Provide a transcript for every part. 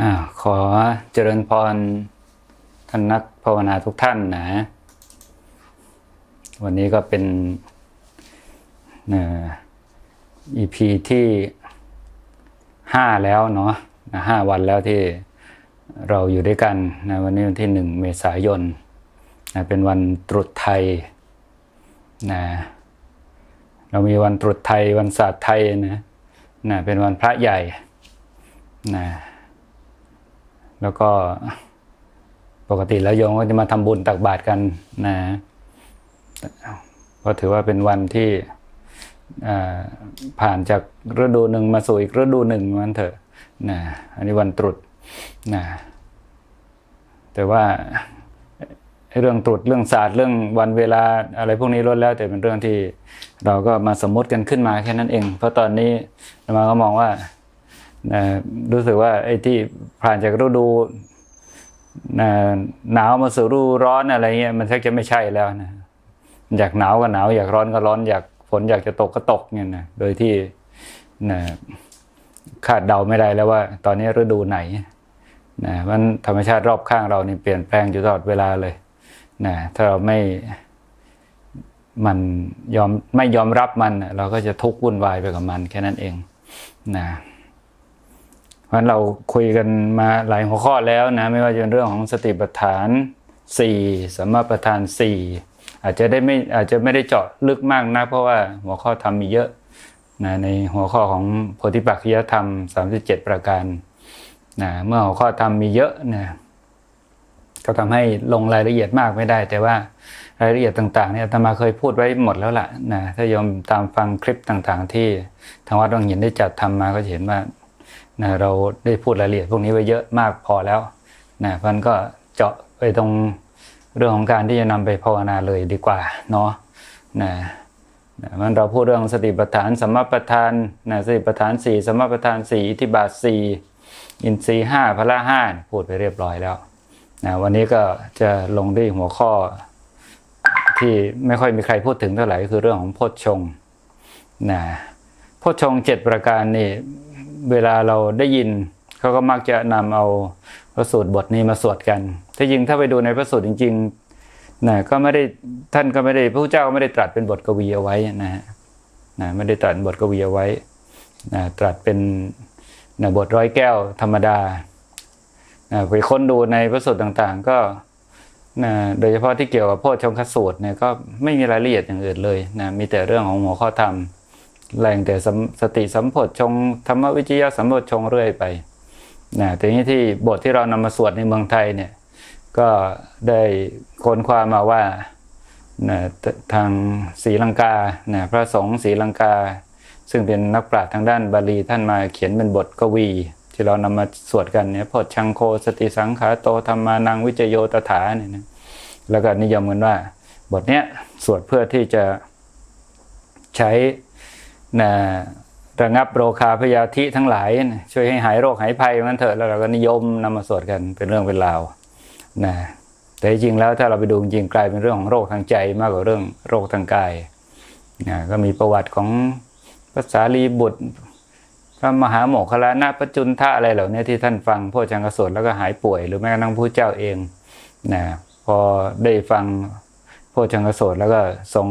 อขอเจริญพรท่านนักภาวนาทุกท่านนะ วันนี้ก็เป็นอ่อ EP ที่ห้าแล้วเนาะนะห้าวันแล้วที่เราอยู่ด้วยกันนะวันนี้วันที่หนึ่งเมษายนนะเป็นวันตรุษไทยนะเรามีวันตรุษไทยวันศาสตร์ไทยนะนะเป็นวันพระใหญ่นะ แล้วก็ปกติแล้วโยมก็จะมาทำบุญตักบาตรกันนะเพราะถือว่าเป็นวันที่ผ่านจากฤดูหนึ่งมาสู่อีกฤดูหนึ่งมันเถอะนะอันนี้วันตรุษนะแต่ว่าเรื่องตรุษเรื่องศาสตร์เรื่องวันเวลาอะไรพวกนี้ล้วนแล้ว แต่เป็นเรื่องที่เราก็มาสมมติกันขึ้นมาแค่นั้นเอง เพราะตอนนี้มาก็มองว่า นะรู้สึกว่าไอ้ที่ผ่านจากฤดูนะหนาวมาสู่ฤดูร้อนอะไรเงี้ยมันชักจะไม่ใช่แล้วนะอยากหนาวก็หนาวอยากร้อนก็ร้อนอยากฝนอยากจะตกก็ตกเนี่ยนะโดยที่นะคาดเดาไม่ได้แล้วว่า ตอนนี้ฤดูไหนนะมันธรรมชาติรอบข้างเรานี่เปลี่ยนแปลงอยู่ตลอดเวลาเลยนะถ้าเราไม่มันยอมไม่ยอมรับมัน เราก็จะทุกข์วุ่นวายไปกับมันแค่นั้นเองนะ ราะฉะนั้นเราคุยกันมาหลายหัวข้อแล้วนะไม่ว่าจะเป็นเรื่องของสติปัฏฐานสี่สมมาปัฏฐานสี่อาจจะได้ไม่อาจจะไม่ได้เจาะลึกมากนะเพราะว่าหัวข้อธรรมมีเยอะนะในหัวข้อของโพธิปักขิยธรรม 37 ประการนะเมื่อหัวข้อธรรมมีเยอะนะก็ทำให้ลงรายละเอียดมากไม่ได้ แต่ว่ารายละเอียดต่างๆเนี่ยอาตมาเคยพูดไว้หมดแล้วล่ะนะถ้ายมตามฟังคลิปต่างๆ ที่ทางวัดวังหินได้จัดทำมาก็จะเห็นว่า นะเราได้พูดรายละเอียดพวกนี้ไว้เยอะมากพอแล้วนะพันก็เจาะไปตรงเรื่องของการที่จะนำไปภาวนาเลยดีกว่าเนาะนะนะมันเราพูดเรื่องสติปัฏฐานสมมาปัฏฐานนะสติปัฏฐานสี่สมมาปัฏฐานสี่อิทธิบาทสี่อินทรีย์ห้าพละห้าพูดไปเรียบร้อยแล้วนะวันนี้ก็จะลงด้วยหัวข้อที่ไม่ค่อยมีใครพูดถึงเท่าไหร่ก็คือเรื่องของโพชฌงค์นะโพชฌงค์เจ็ดประการนี่ เวลาเราได้ยินเขาก็มักจะนำเอาพระสูตรบทนี้มาสวดกันที่จริงถ้าไปดูในพระสูตรจริงๆนะก็ไม่ได้ท่านก็ไม่ได้พระเจ้าก็ไม่ได้ตรัสเป็นบทกวีเอาไว้นะฮะนะไม่ได้ตรัสบทกวีเอาไว้นะตรัสเป็นนะบทร้อยแก้วธรรมดานะไปค้นดูในพระสูตรต่างๆ ก็นะโดยเฉพาะที่เกี่ยวกับโพชฌงคสูตรเนี่ยก็ไม่มีรายละเอียดอย่างอื่นเลยนะมีแต่เรื่องของหัวข้อธรรม แรงแต่สติสัมโพชงธรรมวิจยะสัมโพชงเรื่อยไปนะแต่นี้ที่บทที่เรานำมาสวดในเมืองไทยเนี่ยก็ได้ค้นคว้ามาว่านะทางศรีลังกานะพระสงฆ์ศรีลังกา ซึ่งเป็นนักปราชญ์ทางด้านบาลีท่านมาเขียนเป็นบทกวี ที่เรานำมาสวดกันเนี่ยพจชังโคสติสังขาโตธรรมานังวิจโยตถาเนี่ยนะแล้วก็นิยมกันว่า บทเนี้ยสวดเพื่อที่จะใช้ นะระงับโรคาพยาธิทั้งหลายนะช่วยให้หายโรคหายภัยมันเถอะแล้วเราก็นิยมนำมาสวดกันเป็นเรื่องเป็นราวนะแต่จริงๆแล้วถ้าเราไปดูจริงกลายเป็นเรื่องของโรคทางใจมากกว่าเรื่องโรคทางกายนะก็มีประวัติของภาษาลีบุตรพระมหาโมคคลลานะปจุนทะอะไรเหล่านี้ที่ท่านฟังพระจังกสวดแล้วก็หายป่วย หรือแม้กระทั่งพระเจ้าเองนะพอได้ฟังพระจังกสวดแล้วก็ทรง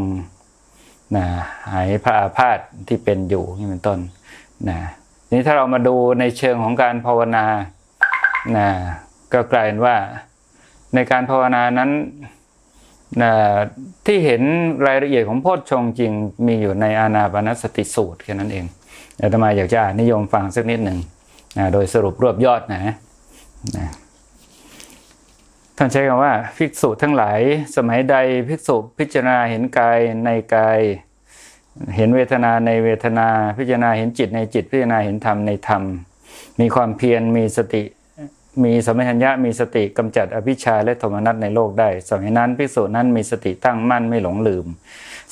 นะหายพระอาพาธที่เป็นอยู่นี่เป็นต้นนะนี้ถ้าเรามาดูในเชิงของการภาวนานะก็กลายเป็นว่าในการภาวนานั้นนะที่เห็นรายละเอียดของโพชฌงจริงมีอยู่ในอานาปานสติสูตรแค่นั้นเองอาตมาอยากจะนนิยมฟังสักนิดหนึ่งนะโดยสรุปรวบยอดนะนะ ท่านใช้คำว่าภิกษุทั้งหลาย สมัยใดภิกษุพิจารณาเห็นกายในกาย เห็นเวทนาในเวทนา พิจารณาเห็นจิตในจิต พิจารณาเห็นธรรมในธรรม มีความเพียรมีสติ มีสมัชัญญะมีสติกำจัดอภิชาและโทมนัสในโลกได้ สมัยนั้นภิกษุนั้นมีสติตั้งมั่นไม่หลงลืม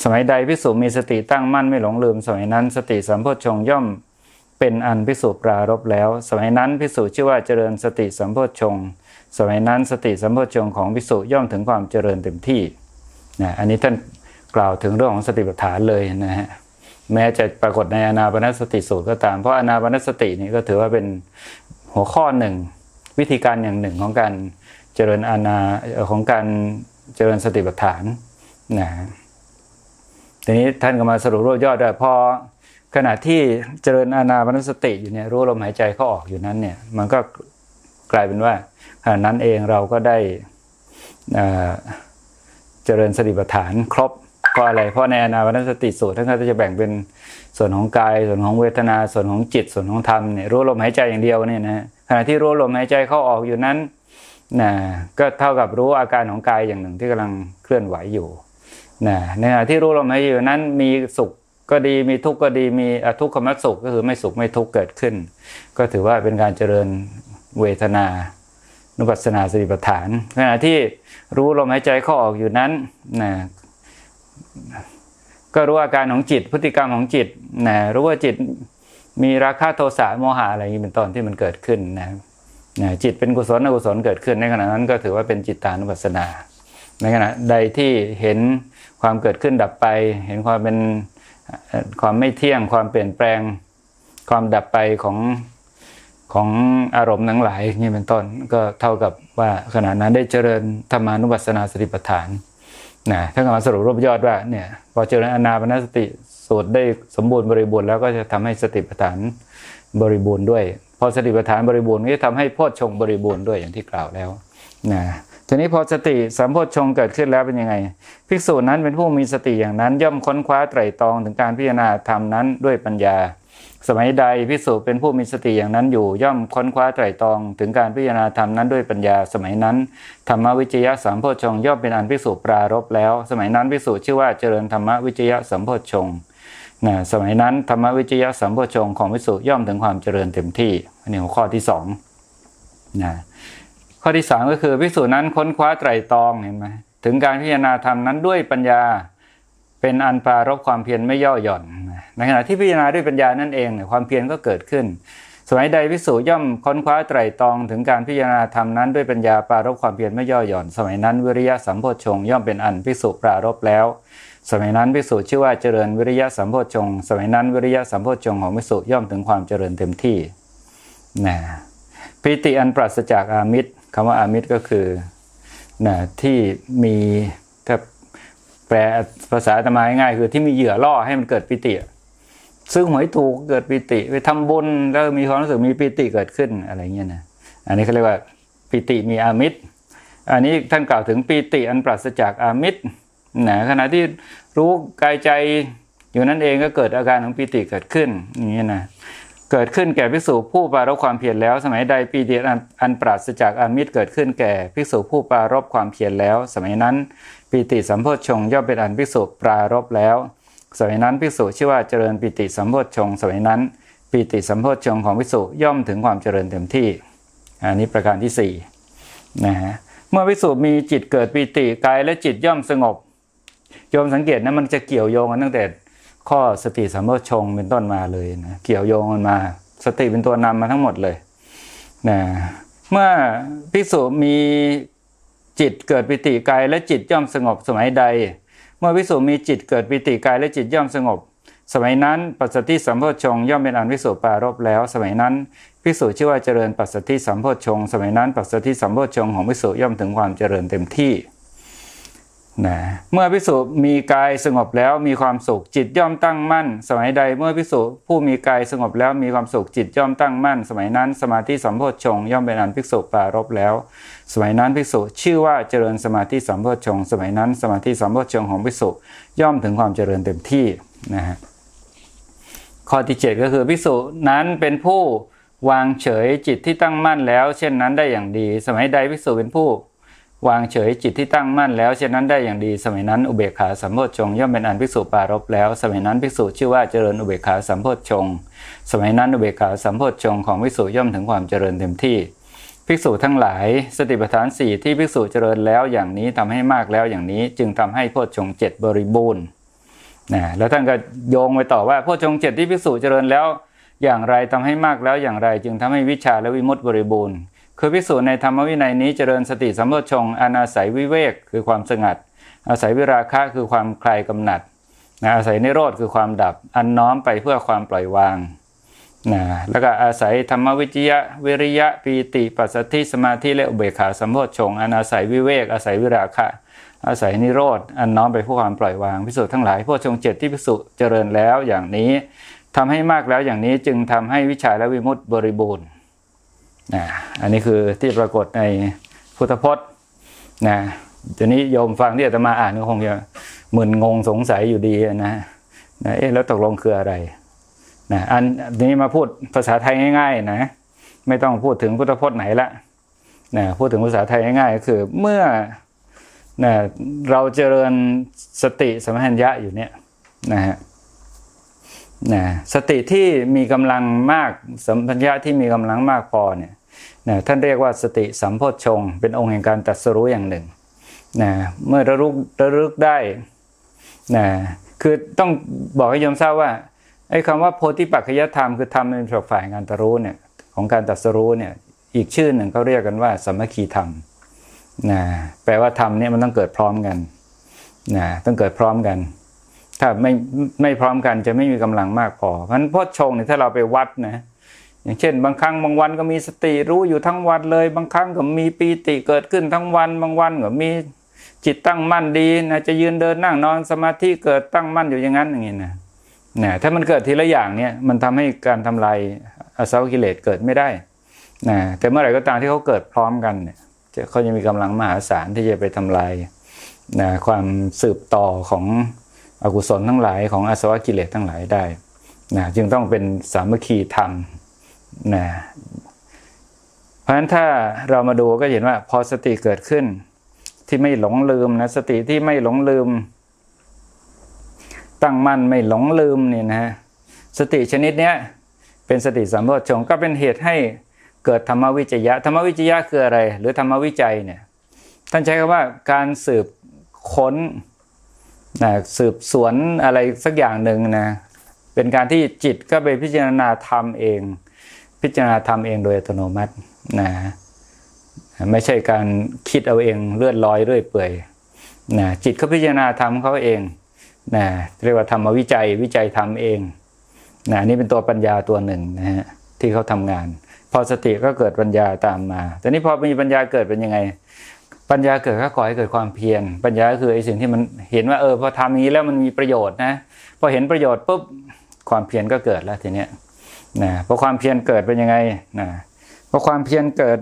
สมัยใดภิกษุมีสติตั้งมั่นไม่หลงลืม สมัยนั้นสติสัมโพชงย่อมเป็นอันภิกษุปรารบแล้ว สมัยนั้นภิกษุชื่อว่าเจริญสติสัมโพชง สมัยนั้นสติสัมโพชฌงของภิกษุย่อมถึงความเจริญเต็มที่นะอันนี้ท่านกล่าวถึงเรื่องของสติปัฏฐานเลยนะฮะแม้จะปรากฏในอนาปนสติสูตรก็ตาม เพราะอนาปนสตินี่ก็ถือว่าเป็นหัวข้อหนึ่ง วิธีการอย่างหนึ่งของการเจริญอาณาของการเจริญสติปัฏฐานนะทีนี้ท่านก็มาสรุปรวบยอดว่าพอขณะที่เจริญอาณาปณสติอยู่เนี่ยรู้ลมหายใจเข้าออกอยู่นั้นเนี่ยมันก็ กลายเป็นว่าขณะนั้นเองเราก็ได้เจริญสติปัฏฐานครบเพราะอะไรเพราะในอาณาปณสติสูตรท่านก็จะแบ่งเป็นส่วนของกายส่วนของเวทนาส่วนของจิตส่วนของธรรมเนี่ยรู้ลมหายใจอย่างเดียวเนี่ยนะขณะที่รู้ลมหายใจเข้าออกอยู่นั้นนะก็เท่ากับรู้อาการของกายอย่างหนึ่งที่กำลังเคลื่อนไหวอยู่นะในขณะที่รู้ลมหายใจอยู่นั้นมีสุขก็ดีมีทุกข์ก็ดีมีทุกขมสุขก็คือไม่สุขไม่ทุกข์เกิดขึ้น ก็ถือว่าเป็นการเจริญ เวทนา นุปัสสนาสติปัฏฐาน ขณะที่รู้ลมหายใจเข้าออกอยู่นั้นนะก็รู้อาการของจิต พฤติกรรมของจิตนะรู้ว่าจิตมีราคะโทสะโมหะอะไรอย่างนี้เป็นต้นที่มันเกิดขึ้นนะนะจิตเป็นกุศลอกุศลเกิดขึ้นในขณะนั้นก็ถือว่าเป็นจิตตานุปัสสนา ในขณะใดที่เห็นความเกิดขึ้นดับไป เห็นความเป็นความไม่เที่ยงความเปลี่ยนแปลงความดับไปของ ของอารมณ์ทั้งหลายนี่เป็นต้นก็เท่ากับว่าขณะนั้นได้เจริญธรรมานุปัสสนาสติปัฏฐานนะถ้ามาสรุปรวบยอดว่าเนี่ยพอเจริญอนาปนสติสูตรได้สมบูรณ์บริบูรณ์แล้วก็จะทำให้สติปัฏฐานบริบูรณ์ด้วย พอสติปัฏฐานบริบูรณ์ก็จะทำให้โพชฌงบริบูรณ์ด้วยอย่างที่กล่าวแล้วนะทีนี้พอสติสัมโพชฌงเกิดขึ้นแล้วเป็นยังไง ภิกษุนั้นเป็นผู้มีสติอย่างนั้น ย่อมค้นคว้าไตรตรองถึงการพิจารณาธรรมนั้นด้วยปัญญา สมัยใดภิกษุเป็นผู้มีสติอย่างนั้นอยู่ ย่อมค้นคว้าไตรตรอง ถึงการพิจารณาธรรมนั้นด้วยปัญญาสมัยนั้น ธรรมวิจยะสัมโพชฌงย่อมเป็นอันภิกษุปรารบแล้ว สมัยนั้นภิกษุชื่อว่าเจริญธรรมวิจยะสัมโพชฌงนะสมัยนั้นธรรมวิจยะสัมโพชฌงของวิสุย่อมถึงความเจริญเต็มที่อันนี้หัวข้อที่สองนะข้อที่สามก็คือวิสุนั้นค้นคว้าไตรตรองเห็นไหมถึงการพิจารณาธรรมนั้นด้วยปัญญา เป็นอันปรารบความเพียรไม่ย่อหย่อน ในขณะที่พิจารณาด้วยปัญญานั่นเองเนี่ยความเพียรก็เกิดขึ้น สมัยใดวิสุย่อมค้นคว้าไตรตรองถึงการพิจารณาธรรมนั้นด้วยปัญญาปรารบความเพียรไม่ย่อหย่อน สมัยนั้นวิริยะสัมโพชงย่อมเป็นอันพิสุปรารบแล้ว สมัยนั้นพิสุชื่อว่าเจริญวิริยะสัมโพชงสมัยนั้นวิริยะสัมโพชงของพิสุย่อมถึงความเจริญเต็มที่นะปิติอันปราศจากอามิตรคำว่าอามิตรก็คือนะที่มีถ้า แปลภาษาธรรมาง่ายๆคือที่มีเหยื่อล่อให้มันเกิดปิติซึ่งหวยถูกเกิดปิติ ไปทำบุญแล้วมีความรู้สึกมีปิติเกิดขึ้นอะไรเงี้ยนะอันนี้เขาเรียกว่าปิติมีอามิตร อันนี้ท่านกล่าวถึงปีติอันปราศจากอามิตรนะขณะที่รู้กายใจอยู่นั่นเองก็เกิดอาการของปีติเกิดขึ้นอย่างนี้นะเกิดขึ้นแก่ภิกษุผู้ปรารบความเพียรแล้ว สมัยใดปีติอันอันปราศจากอามิตรเกิดขึ้นแก่ภิกษุผู้ปรารบความเพียรแล้ว สมัยนั้น ปีติสัมโพชฌงย่อมเป็นอันภิกษุปรารบแล้วสมัยนั้นภิกษุชื่อว่าเจริญปีติสัมโพชฌงสมัยนั้นปีติสัมโพชฌงของภิกษุย่อมถึงความเจริญเต็มที่ อันนี้ประการที่สี่นะฮะเมื่อวิสุมีจิตเกิดปีติกายและจิตย่อมสงบโยมสังเกตนะมันจะเกี่ยวโยงกันตั้งแต่ข้อสติสัมโพชงเป็นต้นมาเลยนะเกี่ยวโยงกันมา สติเป็นตัวนำมาทั้งหมดเลยนะเมื่อภิกษุมี จิตเกิดปิติกายและจิตย่อมสงบสมัยใด เมื่อวิสุมีจิตเกิดปิติกายและจิตย่อมสงบ สมัยนั้นปัสสติสัมโพชงย่อมเป็นอันวิสุปารบแล้ว สมัยนั้นพิสูชื่อว่าเจริญปัสสติสัมโพชง สมัยนั้นปัสสติสัมโพชงของวิสูย่อมถึงความเจริญเต็มที่ นะเมื่อพิสูจมีกายสงบแล้วมีความสุขจิตย่อมตั้งมั่น สมัยใดเมื่อพิสูจผู้มีกายสงบแล้วมีความสุขจิตย่อมตั้งมั่น สมัยนั้นสมาธิสัมโพชฌงย่อมเป็นอันภิกษุปรารบแล้ว สมัยนั้นภิกษุชื่อว่าเจริญสมาธิสัมโพชฌงสมัยนั้นสมาธิสัมโพชฌงของภิกษุย่อมถึงความเจริญเต็มที่นะฮะข้อที่ 7 ก็คือภิกษุนั้นเป็นผู้วางเฉยจิตที่ตั้งมั่นแล้ว เช่นนั้นได้อย่างดี สมัยใดภิกษุเป็นผู้ วางเฉยจิตที่ตั้งมั่นแล้วเช่นนั้นได้อย่างดีสมัยนั้นอุเบกขาสัมโพชฌงย่อมเป็นอันภิกษุปารบแล้ว สมัยนั้นภิกษุชื่อว่าเจริญอุเบกขาสัมโพชฌงสมัยนั้นอุเบกขาสัมโพชฌงของภิกษุย่อมถึงความเจริญเต็มที่ ภิกษุทั้งหลาย สติปัฏฐานสี่ที่ภิกษุเจริญแล้วอย่างนี้ทำให้มากแล้วอย่างนี้จึงทำให้โพชฌงเจ็ดบริบูรณ์นะแล้วท่านก็โยงไปต่อว่าโพชฌงเจ็ดที่ภิกษุเจริญแล้วอย่างไรทำให้มากแล้วอย่างไร จึงทำให้วิชาและวิมุตติบริบูรณ์ คือภิกษุในธรรมวินัยนี้เจริญสติสัมโพชงค์อาศัยวิเวกคือความสงัด อาศัยวิราคะคือความคลายกำหนัดนะอาศัยนิโรธคือความดับอันน้อมไปเพื่อความปล่อยวางนะแล้วก็อาศัยธรรมวิจยะวิริยะปีติปัสสัทธิสมาธิและอุเบกขาสัมโพชงอันอาศัยวิเวก อาศัยวิราคะ อาศัยนิโรธอันน้อมไปผู้ความปล่อยวางพิสุทั้งหลายโพชงเจ็ดที่พิสุเจริญแล้วอย่างนี้ทำให้มากแล้วอย่างนี้จึงทำให้วิชาและวิมุตติบริบูรณ์ นะอันนี้คือที่ปรากฏในพุทธพจน์นะเดี๋ยวนี้โยมฟังที่อาตมาอ่านก็คงจะมึนงงสงสัยอยู่ดีนะนะเอ๊ะแล้วตกลงคืออะไรนะอันนี้มาพูดภาษาไทยง่ายๆนะไม่ต้องพูดถึงพุทธพจน์ไหนละนะพูดถึงภาษาไทยง่ายๆก็คือเมื่อนะเราเจริญสติสมัญญะอยู่เนี่ยนะฮะนะสติที่มีกำลังมากสัมพัญญะที่มีกำลังมากพอเนี่ย นะท่านเรียกว่าสติสัมโพชฌงค์เป็นองค์แห่งการตรัสรู้อย่างหนึ่งนะเมื่อระลึกระลึกได้นะคือต้องบอกให้โยมทราบว่าไอ้คำว่าโพธิปัจจยธรรมคือธรรมในฝ่ายงานตรู้เนี่ยของการตรัสรู้เนี่ยอีกชื่อหนึ่งเขาเรียกกันว่าสมัคคีธรรมนะแปลว่าธรรมเนี่ยมันต้องเกิดพร้อมกันนะต้องเกิดพร้อมกัน ถ้าไม่ไม่พร้อมกันจะไม่มีกำลังมากพอเพราะฉะนั้นโพชฌงค์เนี่ยถ้าเราไปวัดนะ อย่างเช่น บางครั้งบางวันก็มีสติรู้อยู่ทั้งวันเลย บางครั้งก็มีปีติเกิดขึ้นทั้งวัน บางวันก็มีจิตตั้งมั่นดีนะจะยืนเดินนั่งนอนสมาธิเกิดตั้งมั่นอยู่อย่างนั้นอย่างนี้นะนะถ้ามันเกิดทีละอย่างเนี่ยมันทำให้การทำลายอาสวะกิเลสเกิดไม่ได้นะแต่เมื่อไหร่ก็ตามที่เขาเกิดพร้อมกันเนี่ยจะเขาจะมีกำลังมหาศาลที่จะไปทำลายนะความสืบต่อของอกุศลทั้งหลายของอาสวะกิเลสทั้งหลายได้นะจึงต้องเป็นสามัคคีธรรม นะเพราะฉะนั้นถ้าเรามาดูก็เห็นว่า พอสติเกิดขึ้น ที่ไม่หลงลืมนะสติที่ไม่หลงลืม ตั้งมั่นไม่หลงลืมเนี่ยนะฮะสติชนิดเนี้ยเป็นสติสัมโพชฌงก็เป็นเหตุให้เกิดธรรมวิจยะธรรมวิจยะคืออะไร หรือธรรมวิจัยเนี่ยท่านใช้คำว่าการสืบค้นนะสืบสวนอะไรสักอย่างหนึ่งนะเป็นการที่จิตก็ไปพิจารณาธรรมเอง พิจารณาธรรมเองโดยอัตโนมัตินะไม่ใช่การคิดเอาเองเลื่อนลอยเรื่อยเปื่อยนะจิตเขาพิจารณาธรรมเขาเองนะเรียกว่าธรรมวิจัยวิจัยทำเองนะนี่เป็นตัวปัญญาตัวหนึ่งนะฮะที่เขาทำงาน พอสติก็เกิดปัญญาตามมาแต่นี้พอมีปัญญาเกิดเป็นยังไง ปัญญาเกิดก็ก่อให้เกิดความเพียรปัญญาคือไอ้สิ่งที่มันเห็นว่าเออพอทำอย่างนี้แล้วมันมีประโยชน์นะพอเห็นประโยชน์ปุ๊บความเพียรก็เกิดแล้วทีเนี้ย นะพอความเพียรเกิดเป็นยังไงนะพอความเพียรเกิด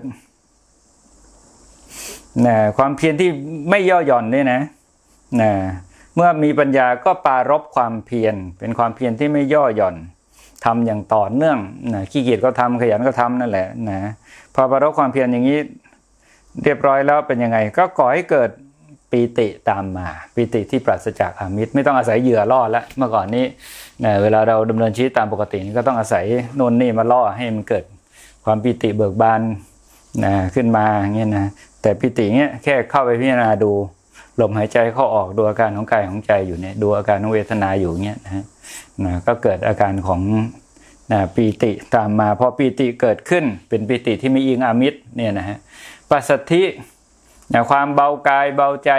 นะความเพียรที่ไม่ย่อหย่อนนี่นะนะเมื่อมีปัญญาก็ปารบความเพียรเป็นความเพียรที่ไม่ย่อหย่อนทำอย่างต่อเนื่องนะขี้เกียจก็ทำขยันก็ทำนั่นแหละนะพอปารบความเพียรอย่างนี้ เรียบร้อยแล้วเป็นยังไง ก็ก่อให้เกิด ปีติตามมาปีติที่ปราศจากอามิตรไม่ต้องอาศัยเหยื่อล่อแล้วเมื่อก่อนนี้นะเวลาเราดำเนินชีวิตตามปกตินี่ก็ต้องอาศัยโน่นนี่มาล่อให้มันเกิดความปีติเบิกบานนะขึ้นมาอย่างเงี้ยนะแต่ปิติเนี้ยแค่เข้าไปพิจารณาดูลมหายใจเข้าออกดูอาการของกายของใจอยู่เนี่ยดูอาการของเวทนาอยู่เงี้ยนะนะก็เกิดอาการของนะปีติตามมาพอปีติเกิดขึ้นเป็นปีติที่ไม่อิงอามิตรเนี่ยนะฮะปัสสัทธิ นะความเบากายเบาใจ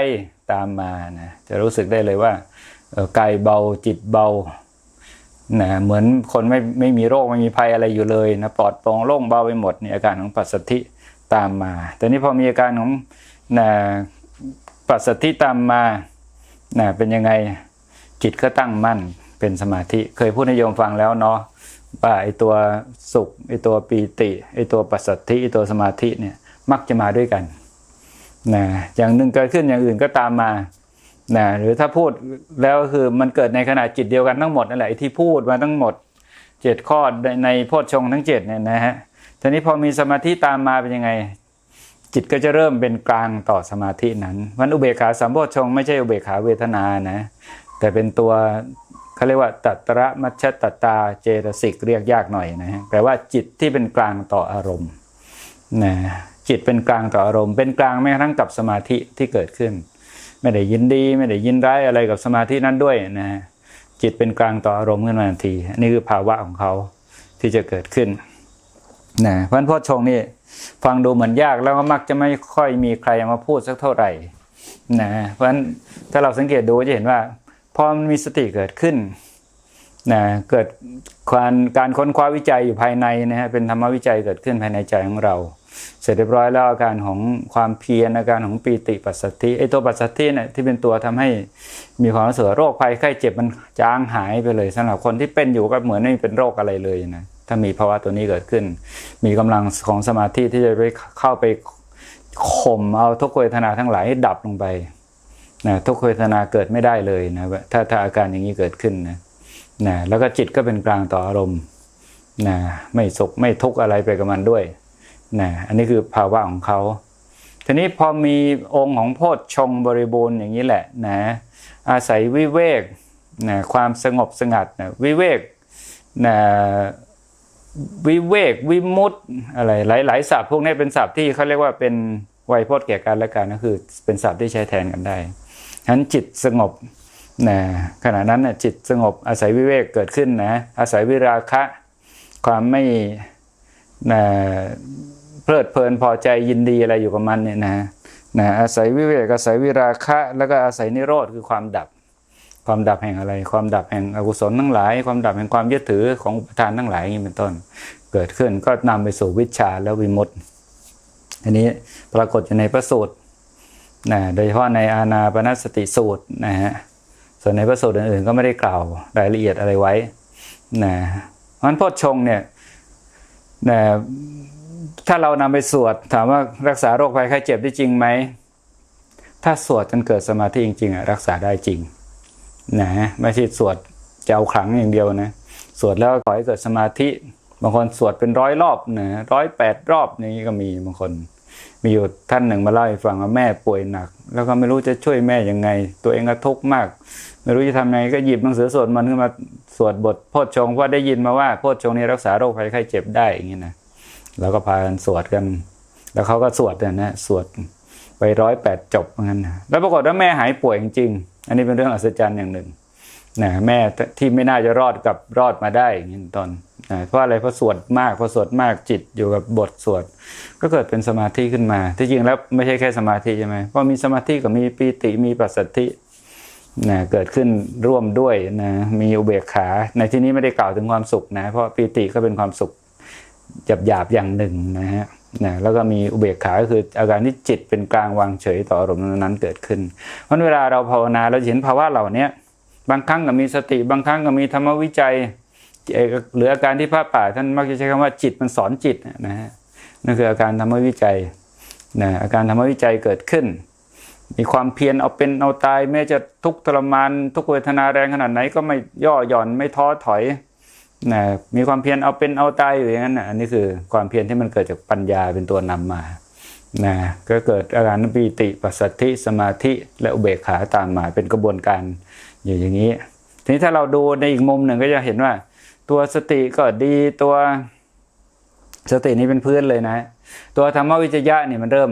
ตามมานะจะรู้สึกได้เลยว่ากายเบาจิตเบานะเหมือนคนไม่ไม่มีโรคไม่มีภัยอะไรอยู่เลยนะปลอดโปร่งโล่งเบาไปหมดนี่อาการของปัสสธิตามมา แต่นี้พอมีอาการของนะปัสสธิตามมานะเป็นยังไงจิตก็ตั้งมั่นเป็นสมาธิเคยพูดให้โยมฟังแล้วเนาะว่าไอตัวสุขไอตัวปีติไอตัวปัสสธิไอตัวสมาธิเนี่ยมักจะมาด้วยกัน นะอย่างหนึ่งเกิดขึ้นอย่างอื่นก็ตามมานะหรือถ้าพูดแล้วคือมันเกิดในขณะจิตเดียวกันทั้งหมดนั่นแหละที่พูดมาทั้งหมดเจ็ดข้อในโพชฌงค์ทั้งเจ็ดเนี่ยนะฮะทีนี้พอมีสมาธิตามมาเป็นยังไง จิตก็จะเริ่มเป็นกลางต่อสมาธินั้นวันอุเบกขาสัมโพชฌงค์ไม่ใช่อุเบกขาเวทนานะแต่เป็นตัวเขาเรียกว่าตัตระมัชตตาเจตสิกเรียกยากหน่อยนะฮะแปลว่าจิตที่เป็นกลางต่ออารมณ์นะ จิตเป็นกลางต่ออารมณ์เป็นกลางแม้กระทั่งกับสมาธิที่เกิดขึ้น ไม่ได้ยินดีไม่ได้ยินร้ายอะไรกับสมาธินั้นด้วยนะจิตเป็นกลางต่ออารมณ์ขึ้นมาทันทีนี่คือภาวะของเขาที่จะเกิดขึ้นนะเพราะฉะนั้นโพชงนี่ฟังดูเหมือนยากแล้วก็มักจะไม่ค่อยมีใครมาพูดสักเท่าไหร่นะเพราะฉะนั้นถ้าเราสังเกตดูจะเห็นว่าพอมันมีสติเกิดขึ้นนะเกิดการการค้นคว้าวิจัยอยู่ภายในนะฮะเป็นธรรมวิจัยเกิดขึ้นภายในใจของเรา เสร็จเรียบร้อยแล้วอาการของความเพียรอาการของปีติปัสสัทธิไอตัวปัสสัทธิเนี่ยที่เป็นตัวทำให้มีความรู้สึกว่าโรคภัยไข้เจ็บมันจางหายไปเลยสำหรับคนที่เป็นอยู่ก็เหมือนไม่เป็นโรคอะไรเลยนะถ้ามีภาวะตัวนี้เกิดขึ้น มีกำลังของสมาธิที่จะไปเข้าไปข่มเอาทุกขเวทนาทั้งหลายให้ดับลงไปนะทุกขเวทนาเกิดไม่ได้เลยนะถ้าถ้าอาการอย่างนี้เกิดขึ้นนะนะแล้วก็จิตก็เป็นกลางต่ออารมณ์นะไม่สุขไม่ทุกข์อะไรไปกับมันด้วย นะอันนี้คือภาวะของเขาทีนี้พอมีองค์ของโพชฌงบริบูรณ์อย่างนี้แหละนะอาศัยวิเวกนะความสงบสงัดนะวิเวกนะวิเวกวิมุตอะไรหลายๆศัพท์พวกนี้เป็นศัพท์ที่เขาเรียกว่าเป็นไวยพจน์แก่กันและกันก็คือเป็นศัพท์ที่ใช้แทนกันได้ฉะนั้นจิตสงบนะขณะนั้นนะจิตสงบอาศัยวิเวกเกิดขึ้นนะอาศัยวิราคะ ความไม่นะ ลิดเพลินพอใจยินดีอะไรอยู่กับมันเนี่ยนะนะอาศัยวิเวกอาศัยวิราคะ แล้วก็อาศัยนิโรธคือความดับ ความดับแห่งอะไร ความดับแห่งอกุศลทั้งหลาย ความดับแห่งความยึดถือของอุปทานทั้งหลายอย่างนี้เป็นต้น เกิดขึ้นก็นำไปสู่วิชาและวิมุตติอันนี้ปรากฏอยู่ในพระสูตรนะโดยเฉพาะในอาณาปณสติสูตรนะฮะส่วนในพระสูตรอื่นๆก็ไม่ได้กล่าวรายละเอียดอะไรไว้นะเพราะฉะนั้นโพชฌงเนี่ยนะ ถ้าเรานำไปสวดถามว่ารักษาโรคภัยไข้เจ็บได้จริงไหม ถ้าสวดจนเกิดสมาธิจริงๆอะรักษาได้จริงนะไม่ใช่สวดจะเอาขลังอย่างเดียวนะสวดแล้วขอให้เกิดสมาธิ บางคนสวดเป็นร้อยรอบนะร้อยแปดรอบนี่ก็มีบางคน มีอยู่ท่านหนึ่งมาเล่าให้ฟังว่าแม่ป่วยหนัก แล้วก็ไม่รู้จะช่วยแม่ยังไง ตัวเองก็ทุกข์มาก ไม่รู้จะทำไงก็หยิบหนังสือสวดมันขึ้นมาสวดบทโพชฌงค์เพราะได้ยินมาว่าโพชฌงค์นี้รักษาโรคภัยไข้เจ็บได้อย่างนี้นะ แล้วก็พากันสวดกัน แล้วเขาก็สวดเนี่ยนะสวดไปร้อยแปดจบเหมือนกันนแล้วปรากฏว่าแม่หายป่วยจริงๆอันนี้เป็นเรื่องอัศจรรย์อย่างหนึ่งนะแม่ที่ไม่น่าจะรอดกับรอดมาได้อย่างนี้ต้นนะเพราะอะไรเพราะสวดมากเพราะสวดมากจิตอยู่กับบทสวด ก็เกิดเป็นสมาธิขึ้นมา ที่จริงแล้วไม่ใช่แค่สมาธิใช่ไหมเพราะมีสมาธิก็มีปีติมีปัสสัทธินะเกิดขึ้นร่วมด้วยนะมีอุเบกขา ในที่นี้ไม่ได้กล่าวถึงความสุขนะเพราะปีติก็เป็นความสุข หยาบๆอย่างหนึ่งนะฮะนะแล้วก็มีอุเบกขาก็คืออาการที่จิตเป็นกลางวางเฉยต่ออารมณ์นั้นเกิดขึ้นเพราะเวลาเราภาวนาเราเห็นภาวะเหล่านี้บางครั้งก็มีสติบางครั้งก็มีธรรมวิจัยหรืออาการที่พระป่าท่านมักจะใช้คำว่าจิตมันสอนจิตนะฮะนั่นคืออาการธรรมวิจัยนะอาการธรรมวิจัยเกิดขึ้น มีความเพียรเอาเป็นเอาตายแม้จะทุกข์ทรมานทุกเวทนาแรงขนาดไหนก็ไม่ย่อหย่อนไม่ท้อถอย นะมีความเพียรเอาเป็นเอาตายอยู่อย่างนั้นนะอันนี้คือความเพียรที่มันเกิดจากปัญญาเป็นตัวนำมานะก็เกิดอาการปีติปัสสัทธิสมาธิและอุเบกขาตามมาเป็นกระบวนการอยู่อย่างนี้ ทีนี้ถ้าเราดูในอีกมุมหนึ่งก็จะเห็นว่า ตัวสติก็ดีตัวสตินี้เป็นพื้นเลยนะ ตัวธรรมวิจยะเนี่ยมันเริ่ม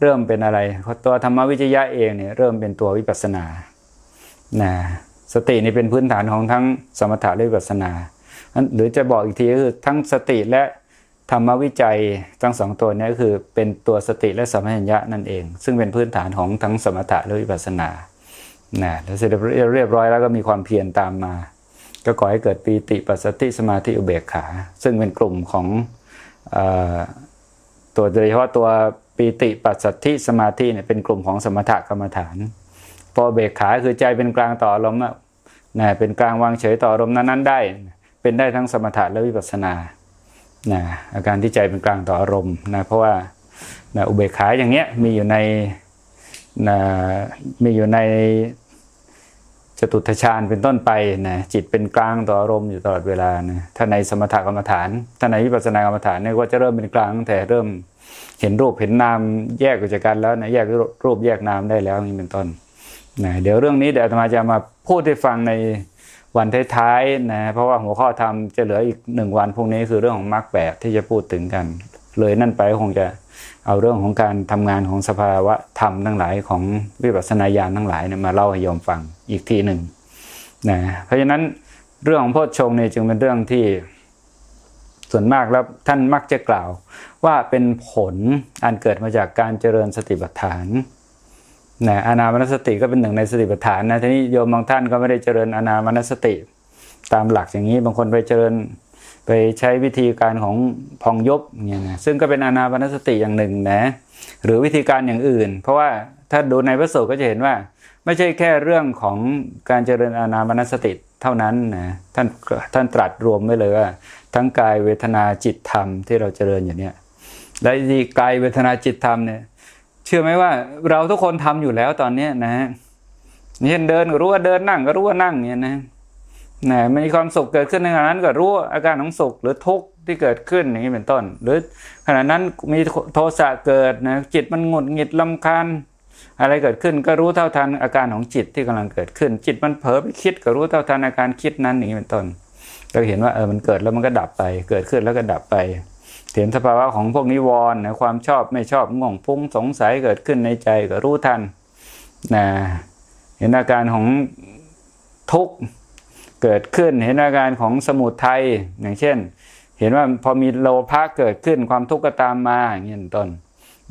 เริ่มเป็นอะไรตัวธรรมวิจยะเองเนี่ยเริ่มเป็นตัววิปัสสนานะ สตินี่เป็นพื้นฐานของทั้งสมถะและวิปัสสนาหรือจะบอกอีกทีก็คือทั้งสติและธรรมวิจัยทั้งสองตัวนี้คือเป็นตัวสติและสัมปชัญญะนั่นเอง ซึ่งเป็นพื้นฐานของทั้งสมถะและวิปัสสนานะแล้วเสร็จเรียบร้อยแล้วก็มีความเพียรตามมา ก็ก่อให้เกิดปีติปัสสติสมาธิอุเบกขา ซึ่งเป็นกลุ่มของอตัวโดยเฉพาะตัวปีติปัสสัทธิสมาธิเนี่ยเป็นกลุ่มของสมถะกรรมฐาน พอเบกขาคือใจเป็นกลางต่ออารมณ์อะนะเป็นกลางวางเฉยต่ออารมณ์นั้นๆได้ เป็นได้ทั้งสมถะและวิปัสสนานะอาการที่ใจเป็นกลางต่ออารมณ์นะเพราะว่านะอุเบกขาอย่างเนี้ยมีอยู่ในนะมีอยู่ในจตุทชาญเป็นต้นไปนะจิตเป็นกลางต่ออารมณ์อยู่ตลอดเวลานะถ้าในสมถกรรมฐานถ้าในวิปัสสนากรรมฐานเนี่ยก็จะเริ่มเป็นกลางตั้งแต่เริ่มเห็นรูปเห็นนามแยกออกจากกันแล้วนะแยกรูปแยกนามได้แล้วนี่เป็นต้น นะเดี๋ยวเรื่องนี้เดี๋ยวอาตมาจะมาพูดให้ฟังในวันท้ายๆนะเพราะว่าหัวข้อธรรมจะเหลืออีกหนึ่งวันพรุ่งนี้คือเรื่องของมรรคแปดที่จะพูดถึงกัน เลยนั่นไปคงจะเอาเรื่องของการทำงานของสภาวะธรรมทั้งหลายของวิปัสสนาญาณทั้งหลายเนี่ยมาเล่าให้โยมฟังอีกทีหนึ่งนะเพราะฉะนั้นเรื่องของโพชฌงค์เนี่ยจึงเป็นเรื่องที่ส่วนมากแล้วท่านมักจะกล่าว ว่าเป็นผลอันเกิดมาจากการเจริญสติปัฏฐาน นะอานา มนสติก็เป็นหนึ่งในสติปัฏฐานนะทีนี้โยมบางท่านก็ไม่ได้เจริญอานา มนสติ ตามหลักอย่างนี้บางคนไปเจริญไปใช้วิธีการของพองยบเนี่ยนะซึ่งก็เป็นอานาปนสติอย่างหนึ่งนะหรือวิธีการอย่างอื่น เพราะว่าถ้าดูในพระสูตรก็จะเห็นว่า ไม่ใช่แค่เรื่องของการเจริญอานาปนสติเท่านั้นนะท่านท่านตรัสรวมไว้เลยว่า ทั้งกายเวทนาจิตธรรมที่เราเจริญอยู่เนี่ยและที่กายเวทนาจิตธรรมเนี่ย เชื่อไหมว่าเราทุกคนทำอยู่แล้วตอนเนี้นะฮะเช่นเดินก็รู้ว่าเดินนั่งก็รู้ว่านั่งเนี่ยนะนะมีความสุขเกิดขึ้นในขณะนั้นก็รู้อาการของสุขหรือทุกข์ที่เกิดขึ้นอย่างนี้เป็นต้น หรือขณะนั้นมีโทสะเกิดนะจิตมันหงุดหงิดลำคาญอะไรเกิดขึ้นก็รู้เท่าทันอาการของจิตที่กำลังเกิดขึ้น จิตมันเผลอไปคิดก็รู้เท่าทันอาการคิดนั้นอย่างนี้เป็นต้นเราเห็นว่าเออมันเกิดแล้วมันก็ดับไป เกิดขึ้นแล้วก็ดับไป เห็นสภาวะของพวกนิวรณ์นะความชอบไม่ชอบง่วงฟุ้งสงสัยเกิดขึ้นในใจก็รู้ทันนะเห็นอาการของทุกข์เกิดขึ้น เห็นอาการของสมุทัยอย่างเช่น เห็นว่าพอมีโลภะเกิดขึ้นความทุกข์ก็ตามมาอย่างนี้เป็นต้น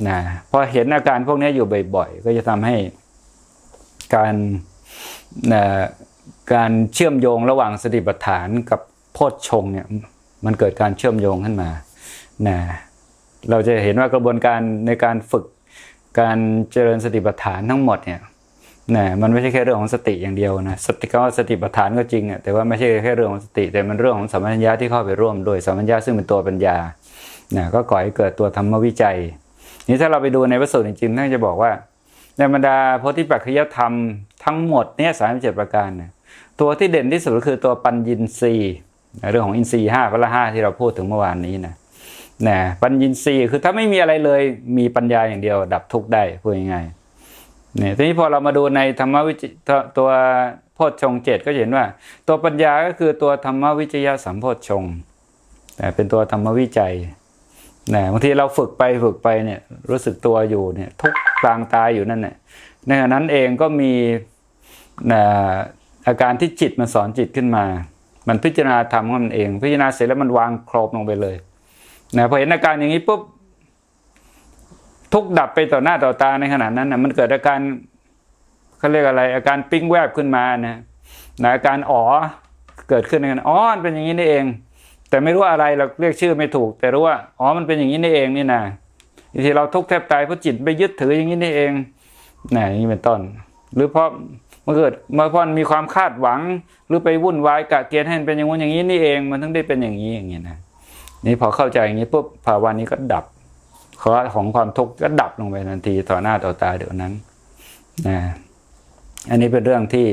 นะพอเห็นอาการพวกนี้อยู่บ่อย ๆ ก็จะทำให้การนะการเชื่อมโยงระหว่างสติปัฏฐานกับโพชฌงเนี่ยมันเกิดการเชื่อมโยงขึ้นมา นะเราจะเห็นว่ากระบวนการในการฝึกการเจริญสติปัฏฐานทั้งหมดเนี่ยนะมันไม่ใช่แค่เรื่องของสติอย่างเดียวนะสติคำว่าสติปัฏฐานก็จริงอะแต่ว่าไม่ใช่แค่เรื่องของสติ แต่มันเรื่องของสัมปัญญาที่เข้าไปร่วมโดยสัมปัญญาซึ่งเป็นตัวปัญญานะก็ก่อให้เกิดตัวธรรมวิจัย นี่ถ้าเราไปดูในพระสูตรจริงๆท่านจะบอกว่า ในบรรดาโพธิปัจจยธรรมทั้งหมดเนี่ยสามเจ็ดประการเนี่ยตัวที่เด่นที่สุดก็คือตัวปัญญินทรีย์เรื่องของอินทรีย์ห้าพละห้าที่เราพูดถึงเมื่อวานนี้นะ นะปัญญินทรีย์คือถ้าไม่มีอะไรเลยมีปัญญาอย่างเดียว ดับทุกข์ได้พูดง่ายๆเนี่ยทีนี้พอเรามาดูในธรรมวิจตัวโพชฌงเจ็ดก็เห็นว่า ตัวปัญญาก็คือตัวธรรมวิจยะสัมโพชฌงแต่เป็นตัวธรรมวิจัยนะบางทีเราฝึกไปฝึกไปเนี่ยรู้สึกตัวอยู่เนี่ยทุกกลางตายอยู่นั่นเนี่ยในขณะนั้นเองก็มีนะอาการที่จิตมันสอนจิตขึ้นมา มันพิจารณาธรรมของมันเอง พิจารณาเสร็จแล้วมันวางโครบลงไปเลย นะพอเห็นอาการอย่างนี้ปุ๊บทุกดับไปต่อหน้าต่อตาในขณะนั้นนะมันเกิดอาการเขาเรียกอะไร อาการปิ้งแวบขึ้นมานะนะอาการอ๋อเกิดขึ้นในขณะอ๋อเป็นอย่างนี้นี่เอง แต่ไม่รู้อะไรเราเรียกชื่อไม่ถูก แต่รู้ว่าอ๋อมันเป็นอย่างนี้นี่เองนี่นะที่เราทุกข์แทบตายเพราะจิตไปยึดถืออย่างนี้นี่เองนะอย่างนี้เป็นต้น หรือเพราะมันเกิดเมื่อพอนมีความคาดหวัง หรือไปวุ่นวายกะเกณฑ์ให้มันเป็นอย่างงู้นอย่างนี้นี่เอง มันถึงได้เป็นอย่างนี้อย่างนี้นะ นี่พอเข้าใจอย่างนี้ปุ๊บภาวะนี้ก็ดับเคราะของความทุกข์ก็ดับลงไปทันทีต่อหน้าต่อตาเดี๋ยวนั้นนะอันนี้เป็นเรื่องที่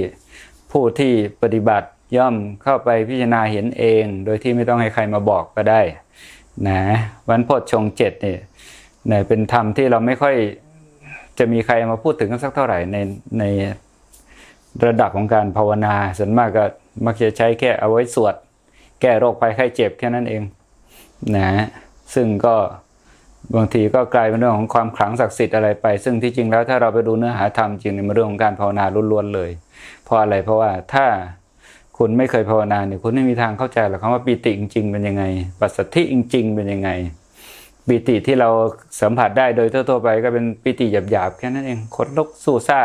ผู้ที่ปฏิบัติย่อมเข้าไปพิจารณาเห็นเอง โดยที่ไม่ต้องให้ใครมาบอกก็ได้นะวันโพชฌงเจ็ดเนี่ยเนี่ยเป็นธรรมที่เราไม่ค่อยจะมีใครมาพูดถึงกันสักเท่าไหร่ในในระดับของการภาวนาส่วนมากก็มักจะใช้แค่เอาไว้สวด แก้โรคภัยไข้เจ็บแค่นั้นเอง นะซึ่งก็บางทีก็กลายเป็นเรื่องของความขลังศักดิ์สิทธิ์อะไรไป ซึ่งที่จริงแล้วถ้าเราไปดูเนื้อหาธรรมจริงในเรื่องของการภาวนาล้วนๆเลย เพราะอะไรเพราะว่าถ้าคุณไม่เคยภาวนาเนี่ยคุณไม่มีทางเข้าใจหรอกคำว่าปีติจริง ๆ เป็นยังไง ปัสสัทธิจริง ๆ เป็นยังไงปีติที่เราสัมผัสได้โดยทั่วๆไปก็เป็นปีติหยาบๆแค่นั้นเองขนลุกสู้ซ่า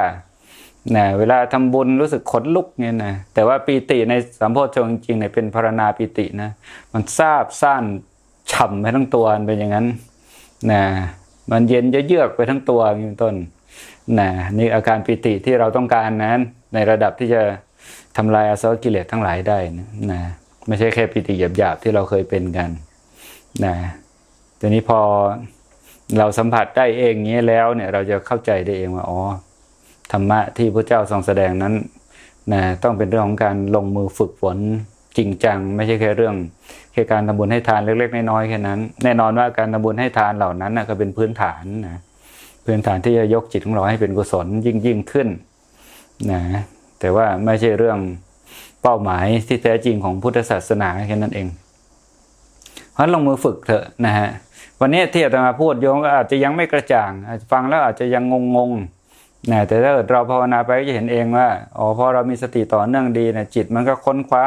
นะเวลาทำบุญรู้สึกขนลุกเนี่ยนะแต่ว่าปีติในสัมโพชฌงค์จริงๆเนี่ยเป็นพารณาปีตินะมันซาบซ่าน ฉ่ำไปทั้งตัวเป็นอย่างนั้นนะมันเย็นเยือกไปทั้งตัวอย่ต้นนะนี่อาการปีติที่เราต้องการนั้น ในระดับที่จะทำลายอาสวะกิเลสทั้งหลายได้นะไม่ใช่แค่ปีติหยาบๆที่เราเคยเป็นกันนะทีนี้พอเราสัมผัสได้เองงี้แล้วเนี่ยเราจะเข้าใจได้เองว่าอ๋อธรรมะที่พระเจ้าทรงแสดงนั้นนะต้องเป็นเรื่องของการลงมือฝึกฝนจริงจัง ไม่ใช่แค่เรื่อง ค่การทำบุญให้ทานเล็ก ๆ น้อยๆแค่นั้น แน่นอนว่าการทำบุญให้ทานเหล่านั้นนะก็เป็นพื้นฐานนะพื้นฐานที่จะยกจิตของเราให้เป็นกุศลยิ่งยิ่งขึ้นนะแต่ว่าไม่ใช่เรื่องเป้าหมายที่แท้จริงของพุทธศาสนาแค่นั้นเองเพราะลงมือฝึกเถอะนะฮะวันนี้ที่อาตมาพูดโยมก็อาจจะยังไม่กระจ่าง ฟังแล้วอาจจะยังงงๆนะแต่ถ้าเราภาวนาไปก็จะเห็นเองว่าอ๋อพอเรามีสติต่อเนื่องดีนะจิตมันก็ค้นคว้า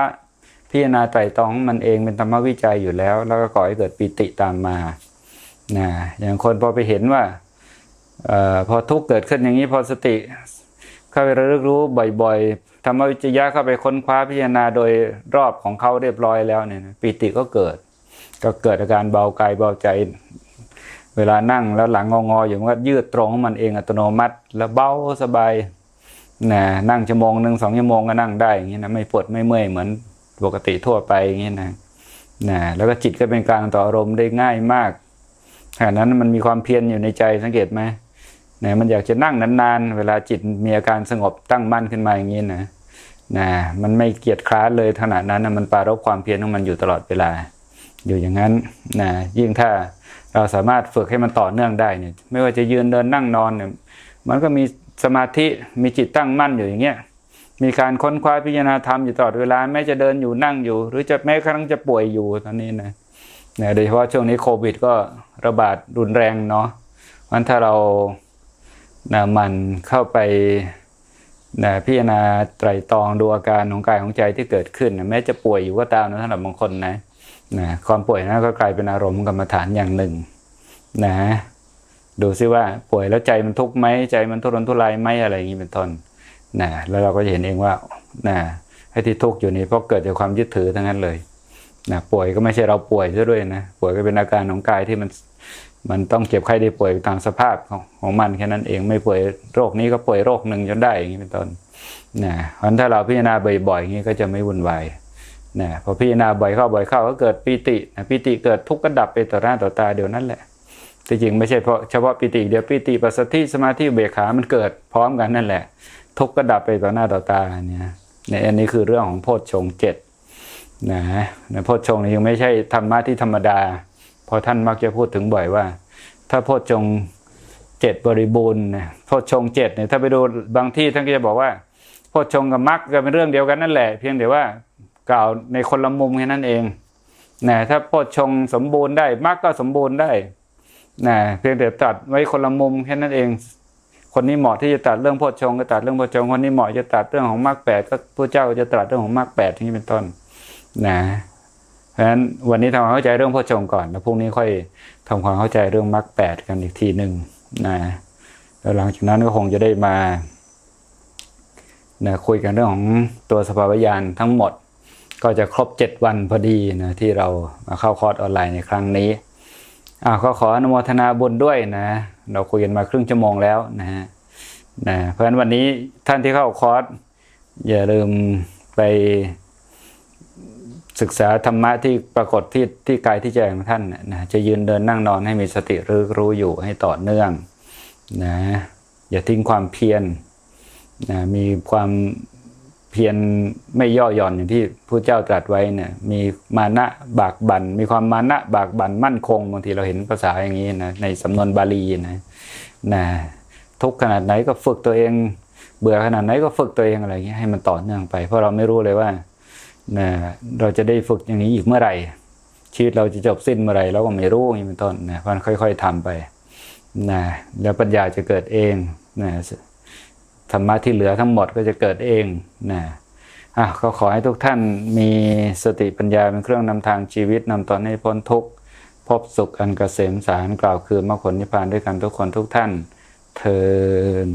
พิจารณาไตรตรองมันเองเป็นธรรมวิจัยอยู่แล้ว แล้วก็ก่อให้เกิดปิติตามมานะอย่างคนพอไปเห็นว่าออพอทุกข์เกิดขึ้นอย่างนี้พอสติ เข้าไประลึกรู้บ่อยๆธรรมวิจยะเข้าไปค้นคว้าพิจารณาโดยรอบของเขาเรียบร้อยแล้วเนี่ยปีติก็เกิด ก็เกิดอาการเบากายเบาใจ เวลานั่งแล้วหลังงอๆอยู่มันก็ยืดตรงของมันเองอัตโนมัติ แล้วเบาสบายนะนั่งชั่วโมงหนึ่งสองชั่วโมงก็นั่งได้อย่างนี้นะไม่ปวดไม่เมื่อยเหมือน ปกติทั่วไปอย่างนี้นะนะแล้วก็จิตก็เป็นกลางต่ออารมณ์ได้ง่ายมากขณะนั้นมันมีความเพียรอยู่ในใจสังเกตไหมนะมันอยากจะนั่งนานๆ เวลาจิตมีอาการสงบตั้งมั่นขึ้นมาอย่างนี้นะนะมันไม่เกียจคร้านเลยขณะนั้นนะมันปรารบความเพียรของมันอยู่ตลอดเวลา อยู่อย่างนั้นนะยิ่งถ้าเราสามารถฝึกให้มันต่อเนื่องได้เนี่ยไม่ว่าจะยืนเดินนั่งนอนเนี่ยมันก็มีสมาธิมีจิตตั้งมั่นอยู่อย่างเงี้ย มีการค้นคว้าพิจารณาธรรมอยู่ตลอดเวลาแม้จะเดินอยู่นั่งอยู่ หรือจะแม้กระทั่งจะป่วยอยู่ตอนนี้นะนะโดยเฉพาะช่วงนี้โควิด ก็ระบาดรุนแรงเนาะเพราะฉะนั้นถ้าเรานะหมันเข้าไปนะพิจารณาไตรตรองดูอาการของกายของใจที่เกิดขึ้นนะแม้จะป่วยอยู่ก็ตามนะสำหรับบางคนนะนะความป่วยนั้นก็กลายเป็นอารมณ์กรรมฐานอย่างหนึ่งนะดูซิว่าป่วยแล้วใจมันทุกข์ไหมใจมันทุรนทุรายไหมอะไรอย่างนี้เป็นต้น นะแล้วเราก็จะเห็นเองว่านะให้ที่ทุกข์อยู่นี้เพราะเกิดจากความยึดถือทั้งนั้นเลยนะป่วยก็ไม่ใช่เราป่วยซะด้วยนะป่วยก็เป็นอาการของกายที่มันมันต้องเจ็บไข้ได้ป่วยตามสภาพของของมันแค่นั้นเองไม่ป่วยโรคนี้ก็ป่วยโรคหนึ่งจนได้อย่างนี้เป็นต้นนะเพราะฉะนั้นถ้าเราพิจารณาบ่อยๆอย่างนี้ก็จะไม่วุ่นวายนะพอพิจารณาบ่อยเข้าบ่อยเข้าก็เกิดปีตินะปีติเกิดทุกข์ก็ดับไปต่อหน้าต่อตาเดี๋ยวนั้นแหละที่จริงไม่ใช่เพราะเฉพาะปีติเดียวปีติปัสสติสมาธิเบกขามันเกิดพร้อมกันนั่นแหละ ทุกข์ก็ดับไปต่อหน้าต่อตาเนี่ยในอันนี้คือเรื่องของโพชฌงเจ็ดนะในโพชฌงนี่ยังไม่ใช่ธรรมะที่ธรรมดา เพราะท่านมักจะพูดถึงบ่อยว่า ถ้าโพชฌงเจ็ดบริบูรณ์นะโพชฌงเจ็ดเนี่ยถ้าไปดูบางที่ท่านก็จะบอกว่าโพชฌงกับมรรคก็เป็นเรื่องเดียวกันนั่นแหละ เพียงแต่ว่ากล่าวในคนละมุมแค่นั้นเองนะถ้าโพชฌงสมบูรณ์ได้มรรคก็สมบูรณ์ได้นะเพียงแต่ตัดไว้คนละมุมแค่นั้นเอง คนนี้เหมาะที่จะตัดเรื่องโพชฌงก็ตัดเรื่องโพชฌงคนนี้เหมาะจะตัดเรื่องของมรรคแปดก็พระเจ้าก็จะตรัสเรื่องของมรรคแปดที่นี้เป็นต้นนะเพราะฉะนั้นวันนี้ทำความเข้าใจเรื่องโพชฌงก่อนแล้วพรุ่งนี้ค่อยทำความเข้าใจเรื่องมรรคแปดกันอีกทีหนึ่งนะแล้วหลังจากนั้นก็คงจะได้มานะคุยกันเรื่องของตัวสภาวะญาณทั้งหมด ก็จะครบ 7 วันพอดีนะที่เรามาเข้าคอร์สออนไลน์ในครั้งนี้อ่าก็ขออนุโมทนาบุญด้วยนะ เราคุยกันมาครึ่งชั่วโมงแล้วนะฮะนะเพราะฉะนั้นวันนี้ท่านที่เข้าคอร์สอย่าลืมไปศึกษาธรรมะที่ปรากฏที่ที่กายที่ใจของท่านนะจะยืนเดินนั่งนอนให้มีสติรู้รู้อยู่ให้ต่อเนื่องนะอย่าทิ้งความเพียรนะมีความ เพียรไม่ย่อหย่อนอย่างที่พระเจ้าตรัสไว้เนี่ยมีมานะบากบัน่นมีความมานะบากบั่นมั่นคงบางทีเราเห็นภาษาอย่างนี้นะในสำนวนบาลีนะนะทุกขนาดไหนก็ฝึกตัวเอง เบื่อขนาดไหนก็ฝึกตัวเองอะไรอย่างเงี้ยให้มันต่อเนื่องไป เพราะเราไม่รู้เลยว่านะเราจะได้ฝึกอย่างนี้อีกเมื่อไหร่ชีวิตเราจะจบสิ้นเมื่อไหร่เราก็ไม่รู้อย่างนี้เป็นต้นนะเพราะฉะนั้นค่อย ๆทำไปนะแล้วปัญญาจะเกิดเองนะ ธรรมะที่เหลือทั้งหมดก็จะเกิดเองนะอะก็ขอให้ทุกท่านมีสติปัญญาเป็นเครื่องนำทางชีวิตนำตอนให้พ้นทุกข์พบสุขอันเกษมสารกล่าวคือมรรคผลนิพพานด้วยกันทุกคนทุกท่านเทิน